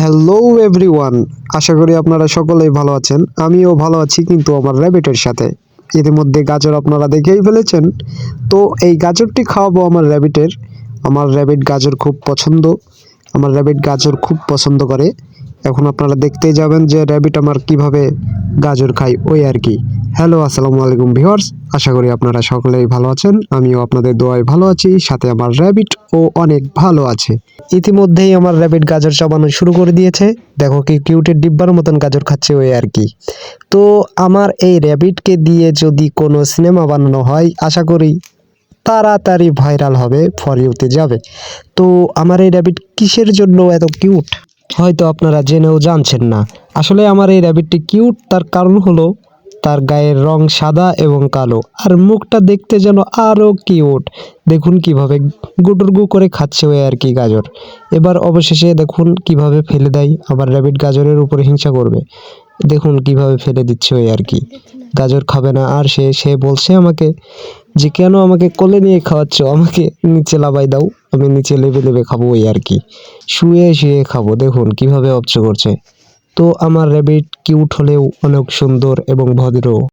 Hello everyone আশা করি আপনারা সকলেই ভালো আছেন। আমিও ভালো আছি, কিন্তু আমার র্যাবিটের সাথে। ইতিমধ্যে গাজর আপনারা দেখেই ফেলেছেন। তো এই গাজরটি খাওয়াবো আমার র্যাবিটের। আমার র্যাবিট গাজর খুব পছন্দ। আমার র্যাবিট গাজর খুব পছন্দ করে। এখন আপনারা দেখতেই যাবেন যে র্যাবিট আমার কীভাবে গাজর খায় ওই আর কি। হ্যালো, আসসালামু আলাইকুম ভিউয়ার্স। আশা করি আপনারা সকলেই ভালো আছেন। আমিও আপনাদের দোয়ায় ভালো আছি, সাথে আমার র্যাবিট ও অনেক ভালো আছে। ইতিমধ্যেই আমার র্যাবিট গাজর চাবানো শুরু করে দিয়েছে। দেখো কি কিউটের ডিব্বার মতন গাজর খাচ্ছে ওই আর কি। তো আমার এই র্যাবিটকে দিয়ে যদি কোনো সিনেমা বানানো হয়, আশা করি তাড়াতাড়ি ভাইরাল হবে ফর ইউতে যাবে। তো আমার এই র্যাবিট কিসের জন্য এত কিউট হয়তো আপনারা জেনেও জানছেন না। আসলে আমার এই র্যাবিটটি কিউট তার কারণ হলো তার গায়ের রং সাদা এবং কালো, আর মুখটা দেখতে যেন আরও কিউট। দেখুন কীভাবে গুটুরগু করে খাচ্ছে ওই আর কি গাজর। এবার অবশেষে দেখুন কীভাবে ফেলে দেয়, আবার র্যাবিট গাজরের উপরে হিংসা করবে। দেখুন কীভাবে ফেলে দিচ্ছে ওই আর কি। গাজর খাবে না, আর সে সে বলছে আমাকে যে, কেন আমাকে কোলে নিয়ে খাওয়াচ্ছ? আমাকে নিচে লাবাই দাও। আমি নিচে লেবে লেবে খাব ওই আর কি। শুয়ে শুয়ে খাব। দেখুন কীভাবে অপচ করছে। তো আমার র্যাবিট কিউট হলেও অনেক সুন্দর এবং ভদ্র।